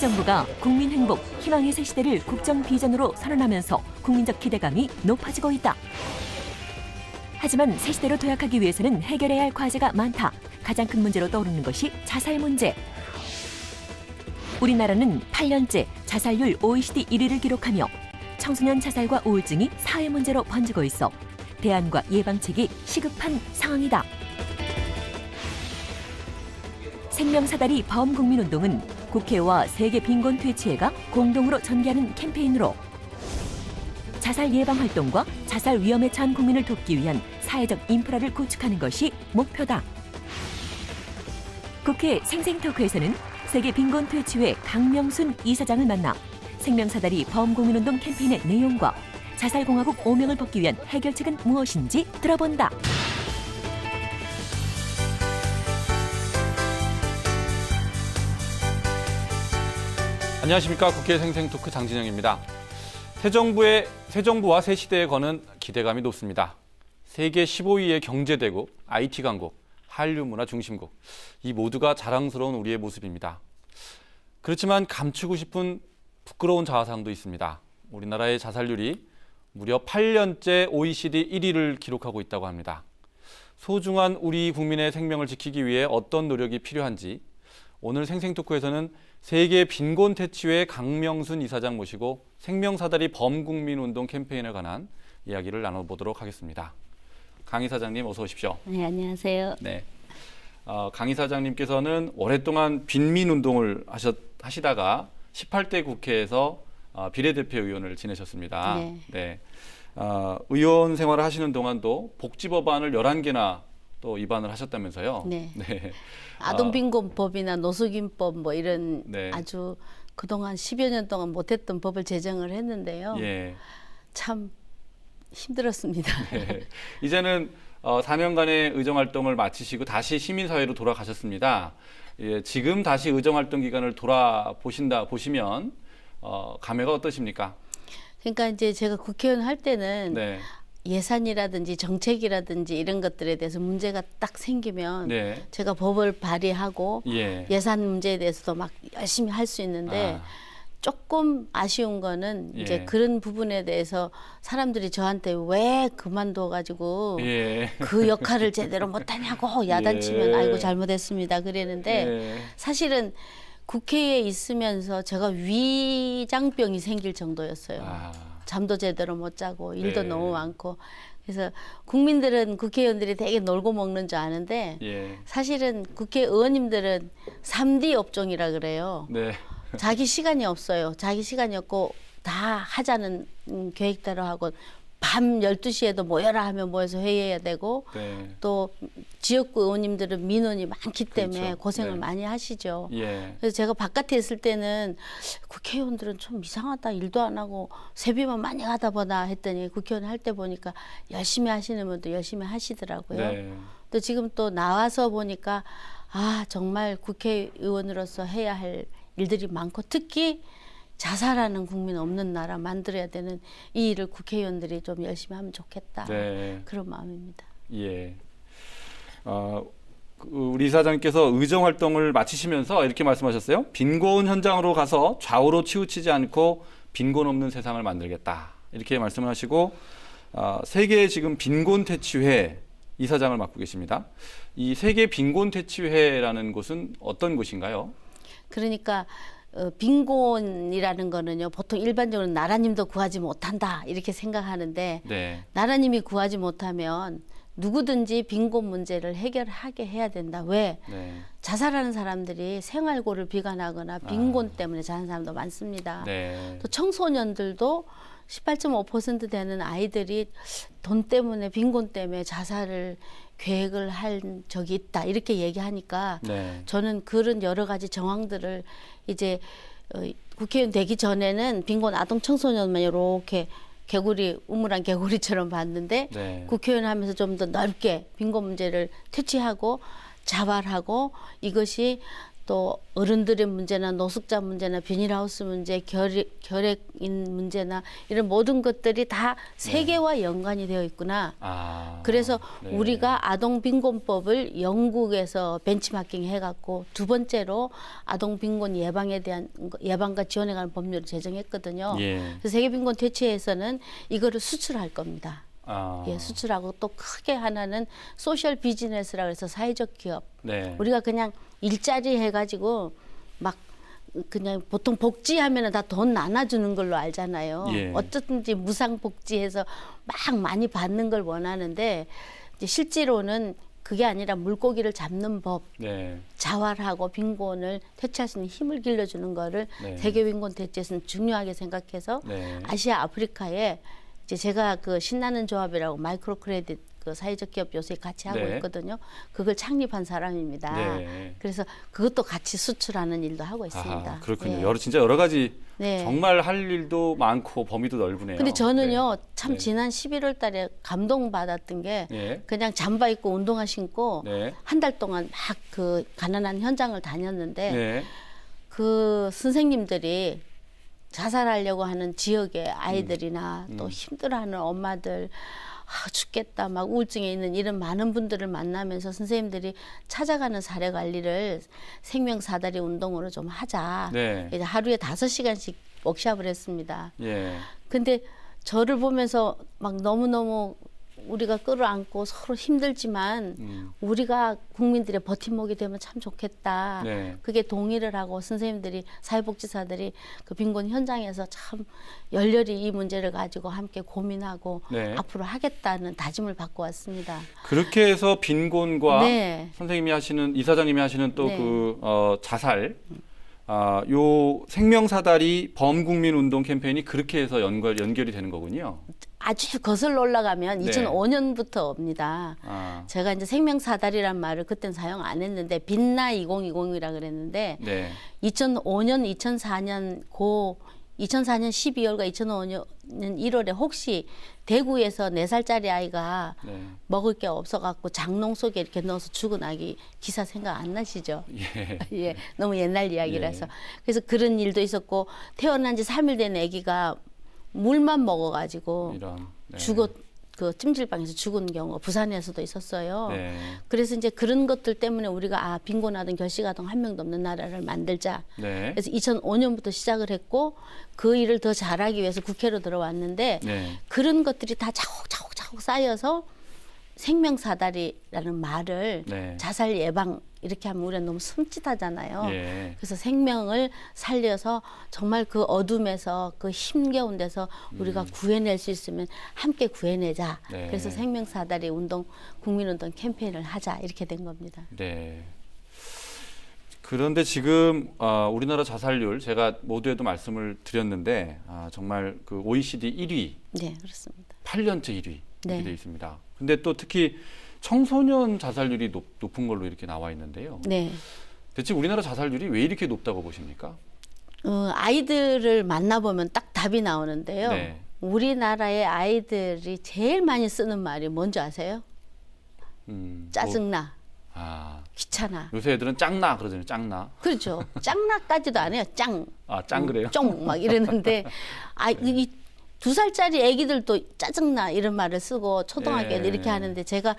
정부가 국민 행복, 희망의 새 시대를 국정 비전으로 선언하면서 국민적 기대감이 높아지고 있다. 하지만 새 시대로 도약하기 위해서는 해결해야 할 과제가 많다. 가장 큰 문제로 떠오르는 것이 자살 문제. 우리나라는 8년째 자살률 OECD 1위를 기록하며 청소년 자살과 우울증이 사회 문제로 번지고 있어 대안과 예방책이 시급한 상황이다. 생명사다리 범국민운동은 국회와 세계 빈곤 퇴치회가 공동으로 전개하는 캠페인으로 자살 예방 활동과 자살 위험에 처한 국민을 돕기 위한 사회적 인프라를 구축하는 것이 목표다. 국회 생생토크에서는 세계 빈곤 퇴치회 강명순 이사장을 만나 생명사다리 범국민운동 캠페인의 내용과 자살공화국 오명을 벗기 위한 해결책은 무엇인지 들어본다. 안녕하십니까 국회 생생토크 장진영입니다. 새 정부의 새 정부와 새 시대에 거는 기대감이 높습니다. 세계 15위의 경제대국, IT 강국, 한류 문화 중심국 이 모두가 자랑스러운 우리의 모습입니다. 그렇지만 감추고 싶은 부끄러운 자화상도 있습니다. 우리나라의 자살률이 무려 8년째 OECD 1위를 기록하고 있다고 합니다. 소중한 우리 국민의 생명을 지키기 위해 어떤 노력이 필요한지 오늘 생생토크에서는 세계 빈곤 퇴치회 강명순 이사장 모시고 생명사다리 범국민운동 캠페인에 관한 이야기를 나눠보도록 하겠습니다. 강 이사장님 어서 오십시오. 네, 안녕하세요. 네. 어, 강 이사장님께서는 오랫동안 빈민운동을 하셨, 하시다가 18대 국회에서 어, 비례대표 의원을 지내셨습니다. 네. 어, 의원 생활을 하시는 동안도 복지법안을 11개나 또 입안을 하셨다면서요. 네. 네. 아동빈곤법이나 노숙인법 뭐 이런 네. 아주 그동안 10여 년 동안 못했던 법을 제정을 했는데요. 예. 참 힘들었습니다. 네. 이제는 어, 4년간의 의정 활동을 마치시고 다시 시민사회로 돌아가셨습니다. 예, 지금 다시 의정 활동 기간을 돌아보신다 보시면 어, 감회가 어떠십니까? 그러니까 이제 제가 국회의원 할 때는 네. 예산이라든지 정책이라든지 이런 것들에 대해서 문제가 딱 생기면 네. 제가 법을 발의하고 예. 예산 문제에 대해서도 막 열심히 할 수 있는데 아, 조금 아쉬운 거는 예. 이제 그런 부분에 대해서 사람들이 저한테 왜 그만둬 가지고 예. 그 역할을 제대로 못하냐고 야단치면 예. 아이고 잘못했습니다 그랬는데 예. 사실은 국회에 있으면서 제가 위장병이 생길 정도였어요. 아, 잠도 제대로 못 자고 일도 네. 너무 많고 그래서 국민들은 국회의원들이 되게 놀고 먹는 줄 아는데 예. 사실은 국회의원님들은 3D 업종이라 그래요. 네. 자기 시간이 없어요. 자기 시간이 없고 다 하자는 음, 계획대로 하고 밤 12시에도 모여라 하면 모여서 회의해야 되고 네. 또 지역구 의원님들은 민원이 많기 때문에 그렇죠. 고생을 네. 많이 하시죠. 예. 그래서 제가 바깥에 있을 때는 국회의원들은 좀 이상하다 일도 안 하고 세비만 많이 가다 보다 했더니 국회의원 할 때 보니까 열심히 하시는 분도 열심히 하시더라고요. 네. 또 지금 또 나와서 보니까 아 정말 국회의원으로서 해야 할 일들이 많고 특히 자살하는 국민 없는 나라 만들어야 되는 이 일을 국회의원들이 좀 열심히 하면 좋겠다 네. 그런 마음입니다. 예. 어, 그 우리 이사장님께서 의정 활동을 마치시면서 이렇게 말씀하셨어요. 빈곤 현장으로 가서 좌우로 치우치지 않고 빈곤 없는 세상을 만들겠다. 이렇게 말씀을 하시고 어, 세계 지금 빈곤 퇴치회 이사장을 맡고 계십니다. 이 세계 빈곤 퇴치회라는 곳은 어떤 곳인가요? 그러니까 어, 빈곤이라는 거는요 보통 일반적으로 나라님도 구하지 못한다 이렇게 생각하는데 네. 나라님이 구하지 못하면 누구든지 빈곤 문제를 해결하게 해야 된다. 왜? 네. 자살하는 사람들이 생활고를 비관하거나 빈곤 때문에 자는 사람도 많습니다. 아. 네. 또 청소년들도 18.5% 되는 아이들이 돈 때문에 빈곤 때문에 자살을 계획을 할 적이 있다 이렇게 얘기하니까 네. 저는 그런 여러 가지 정황들을 이제 어, 국회의원 되기 전에는 빈곤 아동 청소년만 이렇게 개구리 우물한 개구리처럼 봤는데 네. 국회의원 하면서 좀 더 넓게 빈곤 문제를 퇴치하고 자발하고 이것이 또 어른들의 문제나 노숙자 문제나 비닐하우스 문제, 결핵, 결핵인 문제나 이런 모든 것들이 다 세계와 연관이 되어 있구나. 아. 그래서 네. 우리가 아동 빈곤법을 영국에서 벤치마킹 해갖고 두 번째로 아동 빈곤 예방에 대한 거- 예방과 지원에 관한 법률을 제정했거든요. 예. 그래서 세계 빈곤 대체에서는 이거를 수출할 겁니다. 아. 예, 수출하고 또 크게 하나는 소셜 비즈니스라 그래서 사회적 기업. 네. 우리가 그냥 일자리 해가지고 막 그냥 보통 복지하면은 다돈 나눠주는 걸로 알잖아요. 예. 어쨌든지 무상 복지해서 막 많이 받는 걸 원하는데 이제 실제로는 그게 아니라 물고기를 잡는 법, 네. 자활하고 빈곤을 퇴치할 수 있는 힘을 길러주는 거를 네. 세계 빈곤 대체에서는 중요하게 생각해서 네. 아시아 아프리카에 이제 제가 그 신나는 조합이라고 마이크로 크레딧 그 사회적 기업 요새 같이 하고 네. 있거든요. 그걸 창립한 사람입니다. 네. 그래서 그것도 같이 수출하는 일도 하고 있습니다. 아하, 그렇군요. 예. 여러 진짜 여러 가지 네. 정말 할 일도 많고 범위도 넓으네요. 근데 저는요 참 네. 지난 11월 달에 감동 받았던 게 예. 그냥 잠바 입고 운동화 신고 네. 한달 동안 막 그 가난한 현장을 다녔는데 네. 그 선생님들이 자살하려고 하는 지역의 아이들이나 음. 또 힘들어하는 엄마들 아, 죽겠다 막 우울증에 있는 이런 많은 분들을 만나면서 선생님들이 찾아가는 사례 관리를 생명 사다리 운동으로 좀 하자. 네. 이제 하루에 다섯 시간씩 워크샵을 했습니다. 예. 근데 저를 보면서 막 너무너무 우리가 끌어안고 서로 힘들지만 음. 우리가 국민들의 버팀목이 되면 참 좋겠다. 네. 그게 동의를 하고 선생님들이 사회복지사들이 그 빈곤 현장에서 참 열렬히 이 문제를 가지고 함께 고민하고 네. 앞으로 하겠다는 다짐을 받고 왔습니다. 그렇게 해서 빈곤과 네. 선생님이 하시는 이사장님이 하시는 또 네. 그 어, 자살 아, 요 생명사다리 범국민 운동 캠페인이 그렇게 해서 연결 연결이 되는 거군요. 아주 거슬러 올라가면 네. 2005년부터입니다. 아. 제가 이제 생명사다리란 말을 그땐 사용 안 했는데 빛나 2020이라 그랬는데 네. 2005년, 2004년 고 2004년 12월과 2005년 1월에 혹시 대구에서 4살짜리 아이가 네. 먹을 게 없어갖고 장롱 속에 이렇게 넣어서 죽은 아기 기사 생각 안 나시죠? 예. 예, 너무 옛날 이야기라서. 예. 그래서 그런 일도 있었고 태어난 지 3일 된 아기가 물만 먹어가지고 이런. 네. 죽었 그 찜질방에서 죽은 경우가 부산에서도 있었어요. 네. 그래서 이제 그런 것들 때문에 우리가 아 빈곤아동 결식아동 한 명도 없는 나라를 만들자. 네. 그래서 2005년부터 시작을 했고 그 일을 더 잘하기 위해서 국회로 들어왔는데 네. 그런 것들이 다 차곡차곡차곡 쌓여서 생명사다리라는 말을 네. 자살 예방 이렇게 하면 우리가 너무 섬찟하잖아요. 예. 그래서 생명을 살려서 정말 그 어둠에서 그 힘겨운 데서 우리가 구해낼 수 있으면 함께 구해내자. 음. 네. 그래서 생명사다리 운동, 국민운동 캠페인을 하자 이렇게 된 겁니다. 네. 그런데 지금 어, 우리나라 자살률 제가 모두에도 말씀을 드렸는데 아, 정말 그 OECD 1위, 네, 그렇습니다. 8년째 1위 이렇게 네. 돼 있습니다. 근데 또 특히 청소년 자살률이 높, 높은 걸로 이렇게 나와 있는데요. 네. 대체 우리나라 자살률이 왜 이렇게 높다고 보십니까? 어, 아이들을 만나보면 딱 답이 나오는데요. 네. 우리나라의 아이들이 제일 많이 쓰는 말이 뭔지 아세요? 음, 뭐, 짜증나, 아, 귀찮아. 요새 애들은 짱나 그러잖아요. 짱나. 그렇죠. 짱나까지도 안 해요. 짱. 아, 짱 그래요? 쫑 막 이러는데 아, 이 두 살짜리 애기들도 짜증나 이런 말을 쓰고 초등학교 예. 이렇게 하는데 제가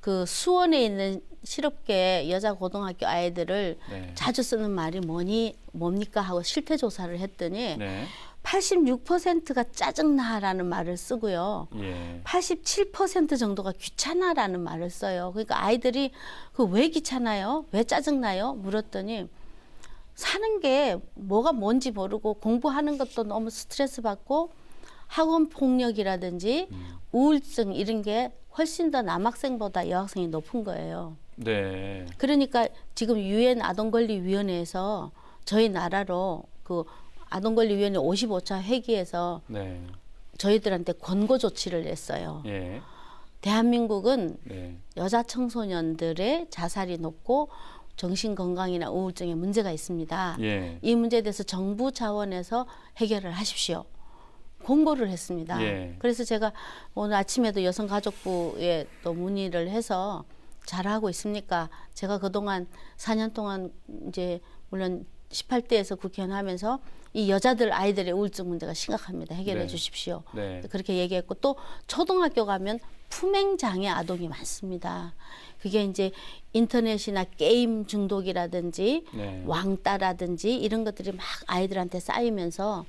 그 수원에 있는 실업계 여자 고등학교 아이들을 네. 자주 쓰는 말이 뭐니 뭡니까 하고 실태 조사를 했더니 네. 86%가 짜증나라는 말을 쓰고요. 예. 87% 정도가 귀찮아라는 말을 써요. 그러니까 아이들이 그 왜 귀찮아요? 왜 짜증나요? 물었더니 사는 게 뭐가 뭔지 모르고 공부하는 것도 너무 스트레스 받고 학원 폭력이라든지 우울증 이런 게 훨씬 더 남학생보다 여학생이 높은 거예요. 네. 그러니까 지금 유엔 아동권리위원회에서 저희 나라로 그 아동권리위원회 55차 회기에서 네. 저희들한테 권고 조치를 냈어요. 예. 대한민국은 네. 여자 청소년들의 자살이 높고 정신 건강이나 우울증에 문제가 있습니다. 예. 이 문제에 대해서 정부 차원에서 해결을 하십시오. 공고를 했습니다. 예. 그래서 제가 오늘 아침에도 여성가족부에 또 문의를 해서 잘하고 있습니까? 제가 그동안 4년 동안 이제 물론 18대에서 국회의원 하면서 이 여자들 아이들의 우울증 문제가 심각합니다. 해결해 네. 주십시오. 네. 그렇게 얘기했고 또 초등학교 가면 품행 장애 아동이 많습니다. 그게 이제 인터넷이나 게임 중독이라든지 네. 왕따라든지 이런 것들이 막 아이들한테 쌓이면서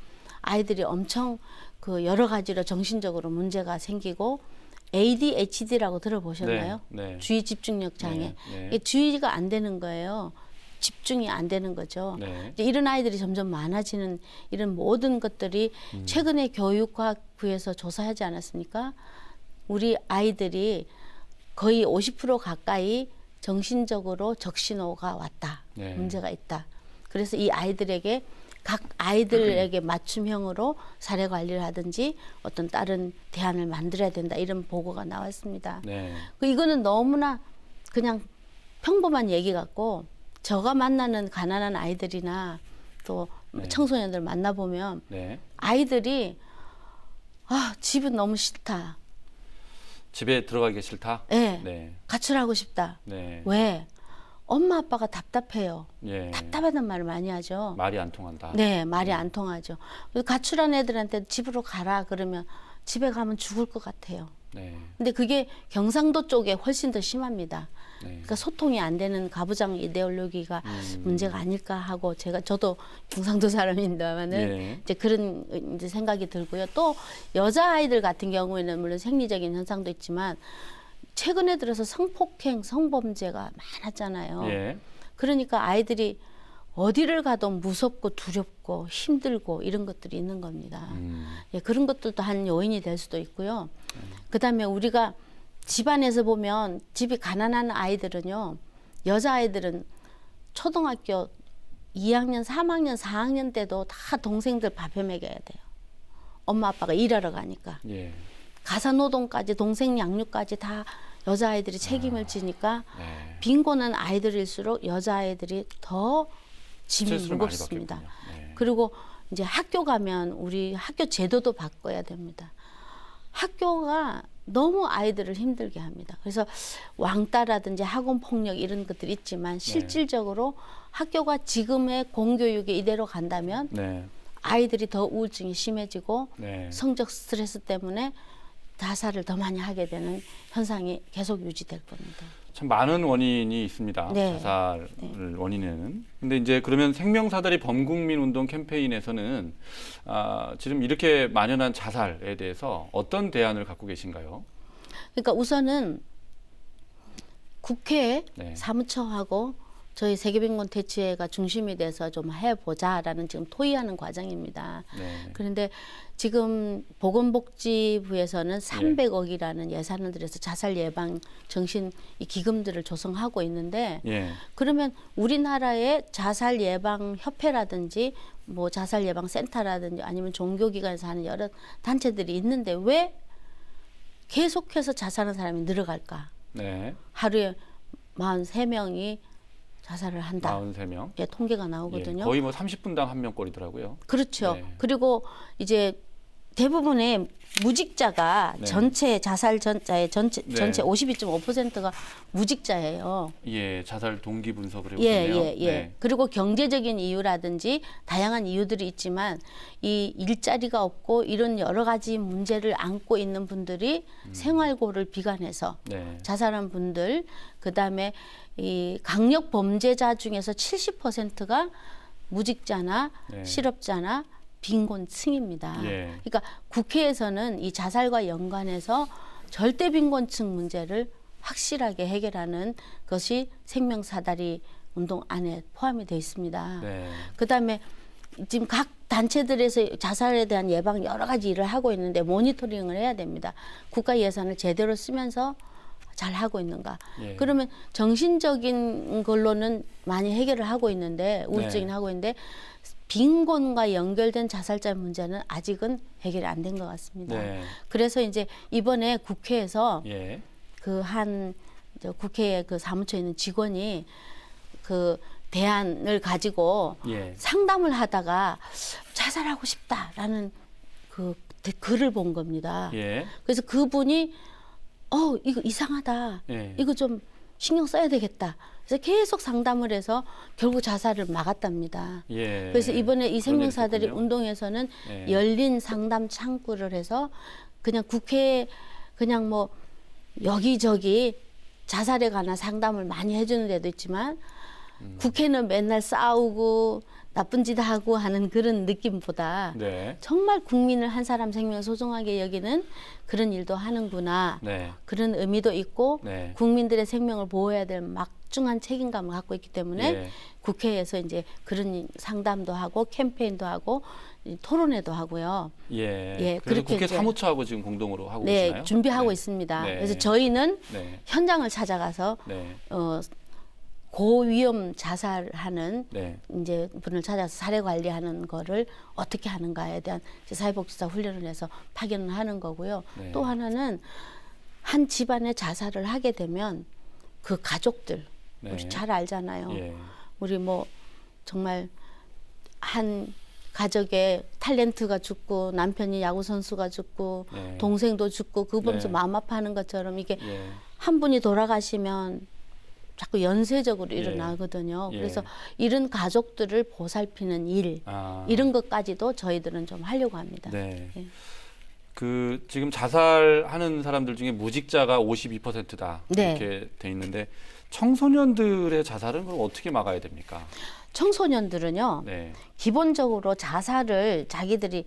아이들이 엄청 그 여러 가지로 정신적으로 문제가 생기고 ADHD라고 들어보셨나요? 네, 네. 주의 집중력 장애. 네, 네. 주의가 안 되는 거예요. 집중이 안 되는 거죠. 네. 이제 이런 아이들이 점점 많아지는 이런 모든 것들이 음. 최근에 교육과학부에서 조사하지 않았습니까? 우리 아이들이 거의 50% 가까이 정신적으로 적신호가 왔다. 네. 문제가 있다. 그래서 이 아이들에게 각 아이들에게 맞춤형으로 사례 관리를 하든지 어떤 다른 대안을 만들어야 된다. 이런 보고가 나왔습니다. 네. 그 이거는 너무나 그냥 평범한 얘기 같고 저가 만나는 가난한 아이들이나 또 네. 청소년들 만나보면 네. 아이들이 아 집은 너무 싫다. 집에 들어가기 싫다. 예. 네. 가출하고 싶다. 네. 왜? 엄마 아빠가 답답해요. 예. 답답하단 말을 많이 하죠. 말이 안 통한다. 네, 말이 안 통하죠. 그래서 가출한 애들한테 집으로 가라 그러면 집에 가면 죽을 것 같아요. 네. 근데 그게 경상도 쪽에 훨씬 더 심합니다. 네. 그러니까 소통이 안 되는 가부장 이데올로기가 음. 문제가 아닐까 하고 제가 저도 경상도 사람입니다만은 예. 이제 그런 이제 생각이 들고요. 또 여자 아이들 같은 경우에는 물론 생리적인 현상도 있지만 최근에 들어서 성폭행, 성범죄가 많았잖아요. 예. 그러니까 아이들이 어디를 가도 무섭고 두렵고 힘들고 이런 것들이 있는 겁니다. 음. 예, 그런 것들도 한 요인이 될 수도 있고요. 그다음에 우리가 집안에서 보면 집이 가난한 아이들은요. 여자 아이들은 초등학교 2학년, 3학년, 4학년 때도 다 동생들 밥해 먹여야 돼요. 엄마 아빠가 일하러 가니까. 예. 가사 노동까지 동생 양육까지 다 여자 아이들이 책임을 아. 지니까 네. 빈곤한 아이들일수록 여자 아이들이 더 짐이 무겁습니다. 네. 그리고 이제 학교 가면 우리 학교 제도도 바꿔야 됩니다. 학교가 너무 아이들을 힘들게 합니다. 그래서 왕따라든지 학원 폭력 이런 것들이 있지만 네. 실질적으로 학교가 지금의 공교육에 이대로 간다면 네. 아이들이 더 우울증이 심해지고 네. 성적 스트레스 때문에 자살을 더 많이 하게 되는 현상이 계속 유지될 겁니다. 참 많은 원인이 있습니다. 네. 자살 원인에는. 근데 이제 그러면 생명사다리 범국민 운동 캠페인에서는 아, 지금 이렇게 만연한 자살에 대해서 어떤 대안을 갖고 계신가요? 그러니까 우선은 국회 네. 사무처하고 저희 세계빈곤 대치회가 중심이 돼서 좀 해보자라는 지금 토의하는 과정입니다. 네. 그런데 지금 보건복지부에서는 300억이라는 예 산을 들여서 자살 예방 정신 이 기금들을 조성하고 있는데 예. 그러면 우리나라의 자살 예방 협회라든지 뭐 자살 예방 센터라든지 아니면 종교기관에서 하는 여러 단체들이 있는데 왜 계속해서 자살하는 사람이 늘어갈까? 네. 하루에 43명이 자살을 한다. 43명. 예, 통계가 예. 나오거든요. 거의 뭐 30분당 한 명꼴이더라고요. 그렇죠. 네. 그리고 이제 대부분의 무직자가 네. 전체 자살 전자의 전체 네. 전체 52.5%가 무직자예요. 예, 자살 동기 분석을 예, 해보네요. 예, 예. 그리고 경제적인 이유라든지 다양한 이유들이 있지만 이 일자리가 없고 이런 여러 가지 문제를 안고 있는 분들이 생활고를 비관해서 네. 자살한 분들 그다음에 이 강력 범죄자 중에서 70%가 무직자나 네. 실업자나 빈곤층입니다. 예. 그러니까 국회에서는 이 자살과 연관해서 절대 빈곤층 문제를 확실하게 해결하는 것이 생명 사다리 운동 안에 포함이 되어 있습니다. 네. 그다음에 지금 각 단체들에서 자살에 대한 예방 여러 가지 일을 하고 있는데 모니터링을 해야 됩니다. 국가 예산을 제대로 쓰면서 잘 하고 있는가. 예. 그러면 정신적인 걸로는 많이 해결을 하고 있는데 우울증이 네. 하고 있는데 빈곤과 연결된 자살자 문제는 아직은 해결이 안 된 것 같습니다. 네. 그래서 이제 이번에 국회에서 예. 그한 국회에 그 사무처에 있는 직원이 그 대안을 가지고 예. 상담을 하다가 자살하고 싶다라는 그 데- 글을 본 겁니다. 예. 그래서 그분이 어 이거 이상하다. 예. 이거 좀 신경 써야 되겠다. 그래서 계속 상담을 해서 결국 자살을 막았답니다. 예. 그래서 이번에 이 생명사들이. 운동에서는 예. 열린 상담 창구를 해서 그냥 국회에 그냥 뭐 여기저기 자살에 관한 상담을 많이 해주는 데도 있지만 음. 국회는 맨날 싸우고 나쁜 짓 하고 하는 그런 느낌보다 네. 정말 국민을 한 사람 생명을 소중하게 여기는 그런 일도 하는구나. 네. 그런 의미도 있고 네. 국민들의 생명을 보호해야 될 막 중한 책임감을 갖고 있기 때문에 예. 국회에서 이제 그런 상담도 하고 캠페인도 하고 이 토론회도 하고요. 예. 예, 그렇게 국회 이제- 사무처하고 지금 공동으로 하고 네, 계시나요? 준비하고 네. 있습니다. 네. 그래서 저희는 네. 현장을 찾아가서 네. 어, 고위험 자살하는 네. 이제 분을 찾아서 사례 관리하는 거를 어떻게 하는가에 대한 사회복지사 훈련을 해서 파견을 하는 거고요. 네. 또 하나는 한 집안에 자살을 하게 되면 그 가족들 네. 우리 잘 알잖아요. 예. 우리 뭐 정말 한 가족의 탤런트가 죽고 남편이 야구 선수가 죽고 네. 동생도 죽고 그거 보면서 네. 마음 아파하는 것처럼 이게 예. 한 분이 돌아가시면 자꾸 연쇄적으로 예. 일어나거든요. 예. 그래서 이런 가족들을 보살피는 일 아. 이런 것까지도 저희들은 좀 하려고 합니다. 네. 예. 그 지금 자살하는 사람들 중에 무직자가 52%다 네. 이렇게 돼 있는데 청소년들의 자살은 그럼 어떻게 막아야 됩니까? 청소년들은요 네. 기본적으로 자살을 자기들이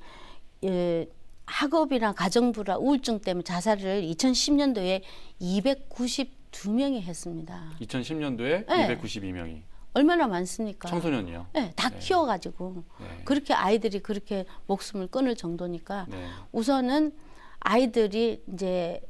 예, 학업이나 가정부나 우울증 때문에 자살을 2010년도에 292명이 했습니다. 2010년도에 네. 292명이 얼마나 많습니까? 청소년이요. 네, 다 네. 키워가지고 네. 그렇게 아이들이 그렇게 목숨을 끊을 정도니까 네. 우선은 아이들이 이제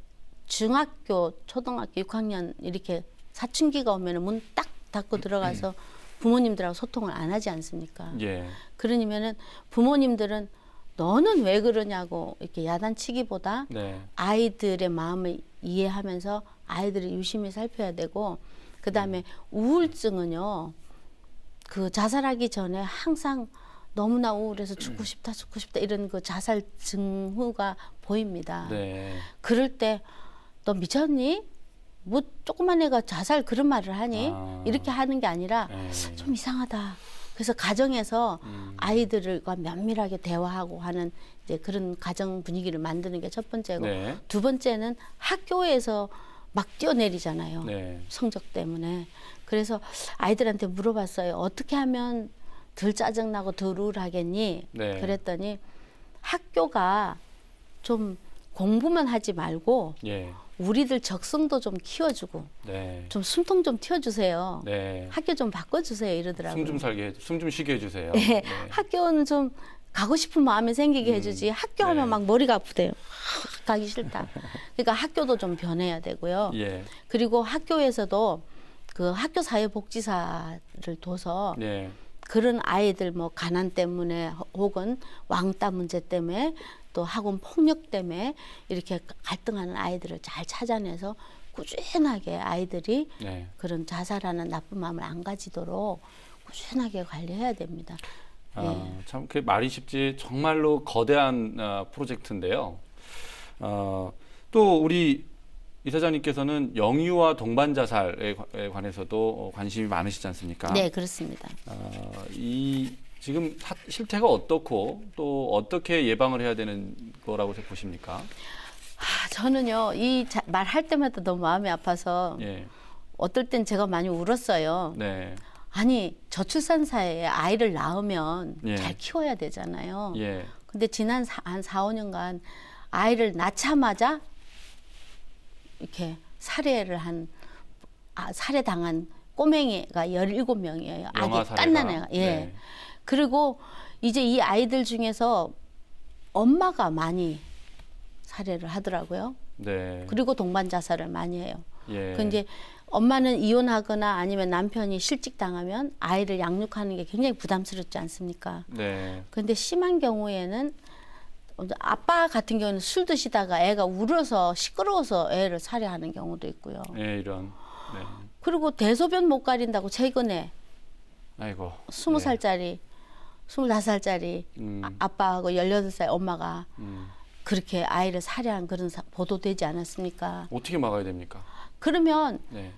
중학교, 초등학교 6학년 이렇게 사춘기가 오면은 문딱 닫고 들어가서 부모님들하고 소통을 안 하지 않습니까? 예. 그러니면은 부모님들은 너는 왜 그러냐고 이렇게 야단치기보다 네. 아이들의 마음을 이해하면서 아이들을 유심히 살펴야 되고 그다음에 우울증은요. 그 자살하기 전에 항상 너무나 우울해서 죽고 싶다 죽고 싶다 이런 그 자살 증후가 보입니다. 네. 그럴 때 너 미쳤니? 뭐 조그만 애가 자살 그런 말을 하니? 아. 이렇게 하는 게 아니라 네. 좀 이상하다. 그래서 가정에서 음. 아이들과 면밀하게 대화하고 하는 이제 그런 가정 분위기를 만드는 게 첫 번째고 네. 두 번째는 학교에서 막 뛰어내리잖아요. 네. 성적 때문에. 그래서 아이들한테 물어봤어요. 어떻게 하면 덜 짜증나고 덜 우울하겠니? 네. 그랬더니 학교가 좀 공부만 하지 말고 예. 우리들 적성도 좀 키워주고 네. 좀 숨통 좀 튀어주세요. 네. 학교 좀 바꿔주세요 이러더라고요. 숨 좀 살게 숨좀 쉬게 해 주세요. 네. 학교는 좀 가고 싶은 마음이 생기게 해주지 학교 하면 네. 막 머리가 아프대요. 하, 가기 싫다. 그러니까 학교도 좀 변해야 되고요. 예. 그리고 학교에서도 그 학교 사회복지사를 둬서 네. 그런 아이들 뭐 가난 때문에 혹은 왕따 문제 때문에 또 학원 폭력 때문에 이렇게 갈등하는 아이들을 잘 찾아내서 꾸준하게 아이들이 네. 그런 자살하는 나쁜 마음을 안 가지도록 꾸준하게 관리해야 됩니다. 아, 네. 참, 그 말이 쉽지 정말로 거대한 어, 프로젝트인데요. 어, 또 우리 이사장님께서는 영유아 동반 자살에 관- 관해서도 어, 관심이 많으시지 않습니까? 네, 그렇습니다. 어, 이 지금 사- 실태가 어떻고 또 어떻게 예방을 해야 되는 거라고 보십니까? 아, 저는요 이말할 때마다 너무 마음이 아파서 예, 어떨 땐 제가 많이 울었어요. 네, 아니 저출산 사회에 아이를 낳으면 예. 잘 키워야 되잖아요. 예, 근데 지난 사, 한 4, 5년간 아이를 낳자마자 이렇게 살해를 한 아, 살해당한 꼬맹이가 17명이에요. 아기 영아 사례가. 깐난 애가. 예. 네. 그리고 이제 이 아이들 중에서 엄마가 많이 살해를 하더라고요. 네, 그리고 동반 자살을 많이 해요. 예, 그 이제 엄마는 이혼하거나 아니면 남편이 실직 당하면 아이를 양육하는 게 굉장히 부담스럽지 않습니까? 네, 근데 심한 경우에는 아빠 같은 경우는 술 드시다가 애가 울어서 시끄러워서 애를 살해하는 경우도 있고요. 예, 이런, 네, 그리고 대소변 못 가린다고 최근에 아이고, 스무 네. 살짜리, 스물다섯 살짜리 음, 아, 아빠하고 열여덟 살 엄마가 음. 그렇게 아이를 살해한 그런 사, 보도되지 않았습니까? 어떻게 막아야 됩니까? 그러면 네,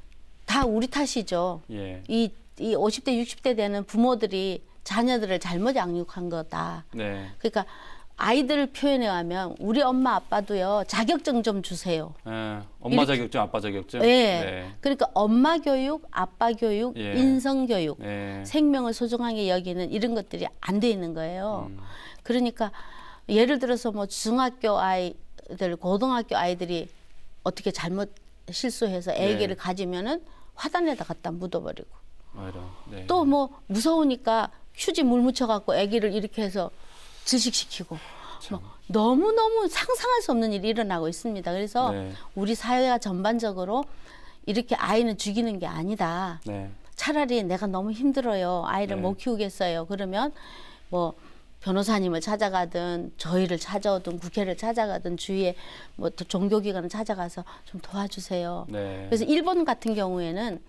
다 우리 탓이죠. 예. 이, 이 50대, 60대 되는 부모들이 자녀들을 잘못 양육한 거다. 네. 그러니까 아이들을 표현해 하면 우리 엄마 아빠도요 자격증 좀 주세요. 예. 엄마 이렇게- 자격증, 아빠 자격증. 예. 네. 그러니까 엄마 교육, 아빠 교육, 예. 인성 교육, 네. 생명을 소중하게 여기는 이런 것들이 안 돼 있는 거예요. 음. 그러니까 예를 들어서 뭐 중학교 아이들, 고등학교 아이들이 어떻게 잘못 실수해서 네. 애기를 가지면은 화단에다 갖다 묻어버리고 맞아. 네. 또 뭐 무서우니까 휴지 물 묻혀갖고 아기를 이렇게 해서 질식시키고 뭐 너무 너무 상상할 수 없는 일이 일어나고 있습니다. 그래서 네. 우리 사회가 전반적으로 이렇게 아이는 죽이는 게 아니다. 네. 차라리 내가 너무 힘들어요. 아이를 네. 못 키우겠어요. 그러면 뭐 변호사님을 찾아가든 저희를 찾아오든 국회를 찾아가든 주위에 뭐또 종교기관을 찾아가서 좀 도와주세요. 네. 그래서 일본 같은 경우에는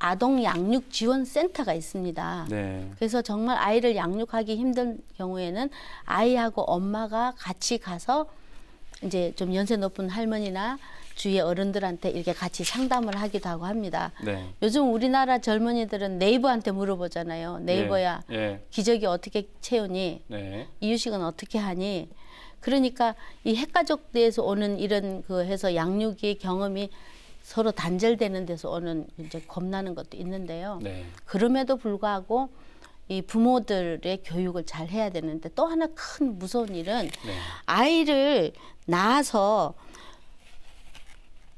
아동 양육 지원 센터가 있습니다. 네. 그래서 정말 아이를 양육하기 힘든 경우에는 아이하고 엄마가 같이 가서 이제 좀 연세 높은 할머니나 주위의 어른들한테 이렇게 같이 상담을 하기도 하고 합니다. 네. 요즘 우리나라 젊은이들은 네이버한테 물어보잖아요. 네이버야 예. 예. 기저귀 어떻게 채우니? 네. 이유식은 어떻게 하니? 그러니까 이 핵가족대에서 오는 이런 그 해서 양육의 경험이 서로 단절되는 데서 오는 이제 겁나는 것도 있는데요. 네. 그럼에도 불구하고 이 부모들의 교육을 잘 해야 되는데 또 하나 큰 무서운 일은 네. 아이를 낳아서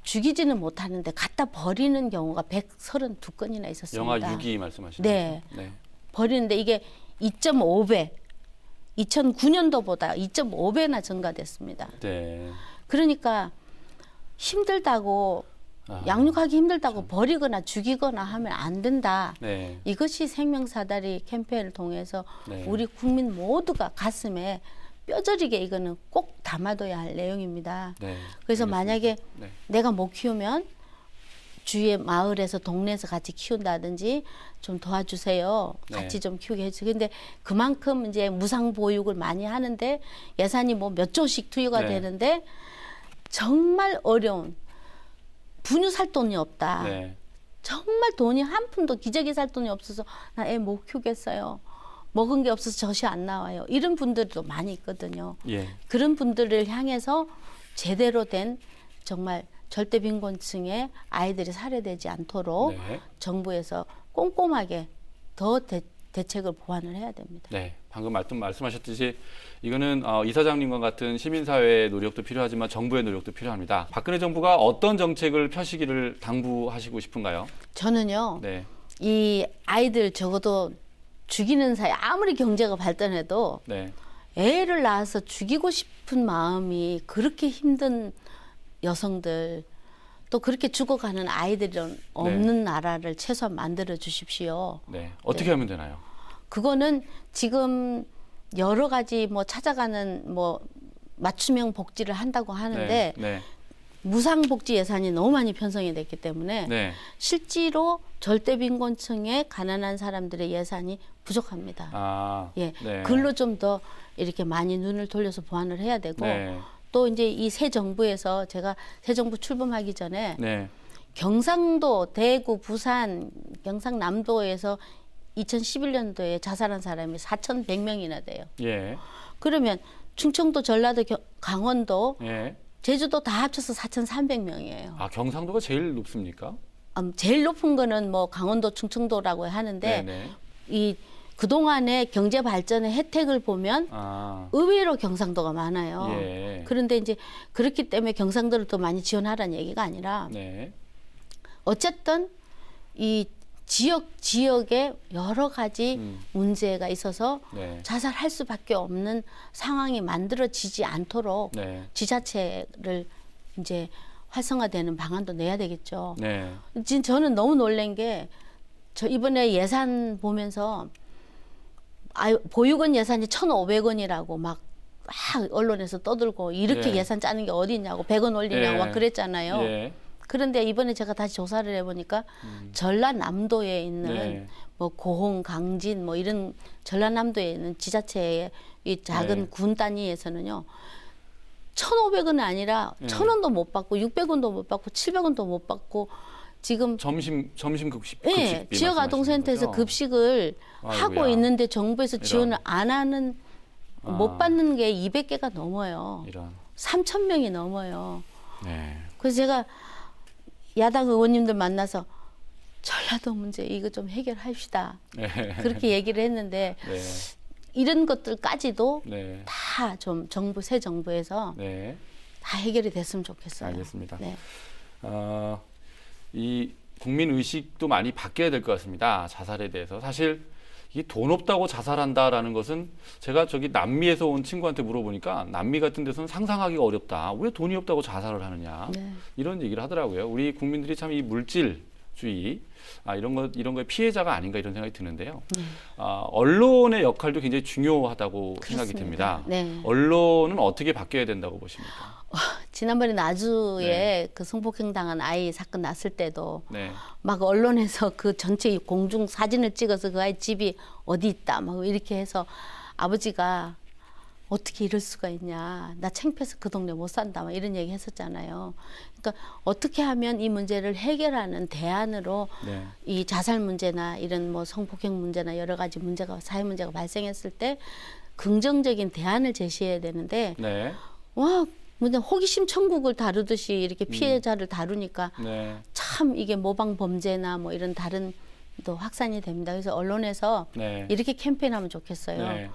죽이지는 못하는데 갖다 버리는 경우가 132건이나 있었습니다. 영화 6기 말씀하시는 네. 거죠? 네. 버리는데 이게 2.5배, 2009년도보다 2.5배나 증가됐습니다. 네. 그러니까 힘들다고 아. 양육하기 힘들다고 버리거나 죽이거나 하면 안 된다. 네. 이것이 생명사다리 캠페인을 통해서 네. 우리 국민 모두가 가슴에 뼈저리게 이거는 꼭 담아둬야 할 내용입니다. 네. 그래서 알겠습니다. 만약에 네. 내가 못 키우면 주위의 마을에서 동네에서 같이 키운다든지 좀 도와주세요. 네. 같이 좀 키우게 해주세요. 근데 그만큼 이제 무상 보육을 많이 하는데 예산이 뭐 몇 조씩 투여가 네. 되는데 정말 어려운 분유 살 돈이 없다. 네. 정말 돈이 한 푼도 기저귀 살 돈이 없어서 나 애 못 키우겠어요. 먹은 게 없어서 젖이 안 나와요. 이런 분들도 많이 있거든요. 예. 그런 분들을 향해서 제대로 된 정말 절대 빈곤층의 아이들이 살해되지 않도록 네. 정부에서 꼼꼼하게 더 대, 대책을 보완을 해야 됩니다. 네, 방금 말씀 말씀하셨듯이 이거는 어, 이사장님과 같은 시민사회의 노력도 필요하지만 정부의 노력도 필요합니다. 박근혜 정부가 어떤 정책을 펴시기를 당부하시고 싶은가요? 저는요, 네, 이 아이들 적어도 죽이는 사회 아무리 경제가 발전해도 네, 애를 낳아서 죽이고 싶은 마음이 그렇게 힘든 여성들 또 그렇게 죽어가는 아이들은 없는 나라를 최소한 만들어 주십시오. 네. 어떻게 하면 되나요? 그거는 지금 여러 가지 뭐 찾아가는 뭐 맞춤형 복지를 한다고 하는데 네, 무상 복지 예산이 너무 많이 편성이 됐기 때문에 네, 네. 실제로 절대 빈곤층의 가난한 사람들의 예산이 부족합니다. 아, 예, 네. 글로 좀 더 이렇게 많이 눈을 돌려서 보완을 해야 되고 네, 또 이제 이 새 정부에서 제가 새 정부 출범하기 전에 네, 경상도, 대구, 부산, 경상남도에서 2011년도에 자살한 사람이 4,100명이나 돼요. 예, 그러면 충청도, 전라도, 겨- 강원도, 예. 제주도 다 합쳐서 4,300명이에요. 아 경상도가 제일 높습니까? 음, 제일 높은 거는 뭐 강원도, 충청도라고 하는데 네. 이 그동안의 경제 발전의 혜택을 보면 아, 의외로 경상도가 많아요. 예. 그런데 이제 그렇기 때문에 경상도를 더 많이 지원하라는 얘기가 아니라 네, 어쨌든 이 지역 지역에 여러 가지 음. 문제가 있어서 네, 자살할 수밖에 없는 상황이 만들어지지 않도록 네, 지자체를 이제 활성화되는 방안도 내야 되겠죠. 네, 지금 저는 너무 놀란 게 저 이번에 예산 보면서 아 보육원 예산이 1,500원이라고 막 막 언론에서 떠들고 이렇게 예. 예산 짜는 게 어디 있냐고 100원 올리냐고 예. 막 그랬잖아요. 예, 그런데 이번에 제가 다시 조사를 해보니까 전라남도에 있는 음. 네. 뭐 고흥, 강진 뭐 이런 전라남도에 있는 지자체의 이 작은 네. 군 단위에서는요. 1,500원이 아니라 네. 1,000원도 못 받고 600원도 못 받고 700원도 못 받고 지금 점심 점심 급식 예, 급식비 지역 아동센터에서? 급식을 아이고야. 하고 있는데 정부에서 이런. 지원을 안 하는 아. 못 받는 게 300개가 넘어요. 이런. 3천 명이 넘어요. 네. 그래서 제가 야당 의원님들 만나서 전라도 문제 이거 좀 해결합시다. 네. 그렇게 얘기를 했는데 네. 이런 것들까지도 네. 다좀 정부 새 정부에서 네. 다 해결이 됐으면 좋겠어요. 알겠습니다. 네. 어, 이 국민 의식도 많이 바뀌어야 될 것 같습니다. 자살에 대해서 사실 이게 돈 없다고 자살한다라는 것은 제가 저기 남미에서 온 친구한테 물어보니까 남미 같은 데서는 상상하기가 어렵다. 왜 돈이 없다고 자살을 하느냐 네. 이런 얘기를 하더라고요. 우리 국민들이 참 이 물질 주의 아, 이런 것 이런 거의 피해자가 아닌가 이런 생각이 드는데요. 네. 아, 언론의 역할도 굉장히 중요하다고 생각이 그렇습니다. 됩니다. 네. 언론은 어떻게 바뀌어야 된다고 보십니까? 지난번에 나주에 네. 그 성폭행 당한 아이 사건 났을 때도 네, 막 언론에서 그 전체 공중 사진을 찍어서 그 아이 집이 어디 있다 막 이렇게 해서 아버지가 어떻게 이럴 수가 있냐 나 창피해서 그 동네 못 산다 막 이런 얘기 했었잖아요. 그러니까 어떻게 하면 이 문제를 해결하는 대안으로 네, 이 자살 문제나 이런 뭐 성폭행 문제나 여러 가지 문제가 사회 문제가 발생했을 때 긍정적인 대안을 제시해야 되는데 네, 와 근데 호기심 천국을 다루듯이 이렇게 피해자를 다루니까 네, 참 이게 모방 범죄나 뭐 이런 다른 또 확산이 됩니다. 그래서 언론에서 네, 이렇게 캠페인하면 좋겠어요. 네,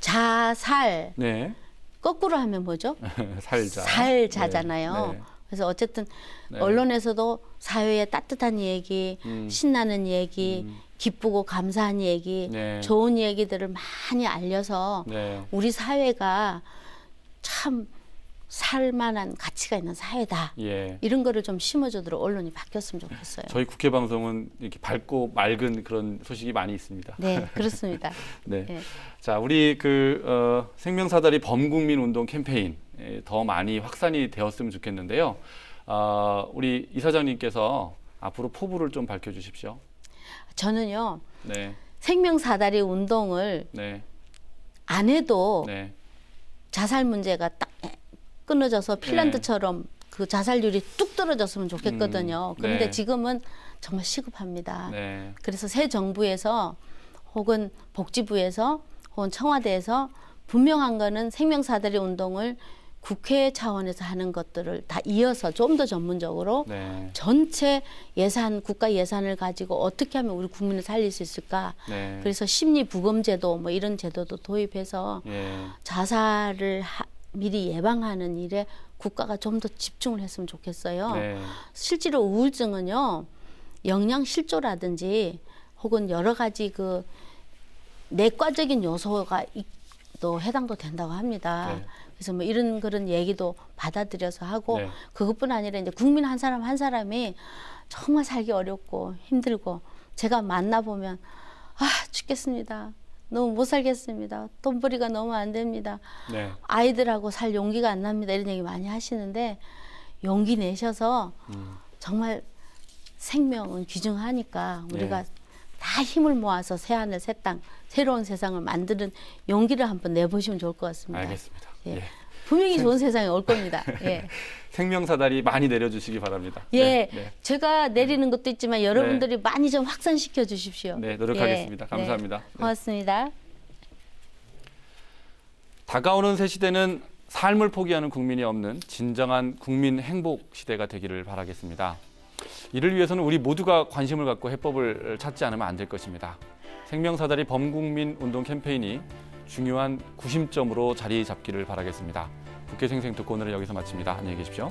자살 네. 거꾸로 하면 뭐죠? 살자. 살자잖아요. 네, 네. 그래서 어쨌든 네. 언론에서도 사회의 따뜻한 얘기, 음. 신나는 얘기, 기쁘고 감사한 얘기, 네. 좋은 얘기들을 많이 알려서 네. 우리 사회가 참 살만한 가치가 있는 사회다. 예. 이런 거를 좀 심어주도록 언론이 바뀌었으면 좋겠어요. 저희 국회 방송은 이렇게 밝고 맑은 그런 소식이 많이 있습니다. 네, 그렇습니다. 네. 네. 자, 우리 그 어, 생명사다리 범국민 운동 캠페인 에, 더 많이 확산이 되었으면 좋겠는데요. 어, 우리 이사장님께서 앞으로 포부를 좀 밝혀주십시오. 저는요 네, 생명 사다리 운동을 네, 안 해도 네, 자살 문제가 딱 끊어져서 핀란드처럼 그 자살률이 뚝 떨어졌으면 좋겠거든요. 음, 그런데 네. 지금은 정말 시급합니다. 네, 그래서 새 정부에서 혹은 복지부에서 혹은 청와대에서 분명한 거는 생명사다리 운동을 국회 차원에서 하는 것들을 다 이어서 좀 더 전문적으로 네, 전체 예산 국가 예산을 가지고 어떻게 하면 우리 국민을 살릴 수 있을까 네. 그래서 심리 부검 제도 뭐 이런 제도도 도입해서 예, 자살을 하- 미리 예방하는 일에 국가가 좀 더 집중을 했으면 좋겠어요. 네, 실제로 우울증은요 영양 실조라든지 혹은 여러 가지 그 내과적인 요소가 이- 또 해당도 된다고 합니다. 네. 그래서 뭐 이런 그런 얘기도 받아들여서 하고 네. 그것뿐 아니라 이제 국민 한 사람 한 사람이 정말 살기 어렵고 힘들고 제가 만나 보면 아 죽겠습니다. 너무 못 살겠습니다. 돈벌이가 너무 안 됩니다. 네, 아이들하고 살 용기가 안 납니다. 이런 얘기 많이 하시는데 용기 내셔서 음. 정말 생명은 귀중하니까 우리가 네. 다 힘을 모아서 새 하늘 새 땅 새로운 세상을 만드는 용기를 한번 내보시면 좋을 것 같습니다. 알겠습니다. 예. 예. 분명히 좋은 세상이 올 겁니다. 예. 생명 사다리 많이 내려주시기 바랍니다. 예, 네, 제가 내리는 것도 있지만 여러분들이 많이 좀 확산시켜 주십시오. 네, 노력하겠습니다. 예, 감사합니다. 네, 네. 고맙습니다. 다가오는 새 시대는 삶을 포기하는 국민이 없는 진정한 국민 행복 시대가 되기를 바라겠습니다. 이를 위해서는 우리 모두가 관심을 갖고 해법을 찾지 않으면 안 될 것입니다. 생명사다리 범국민 운동 캠페인이 중요한 구심점으로 자리 잡기를 바라겠습니다. 국회생생 특권을 여기서 마칩니다. 안녕히 계십시오.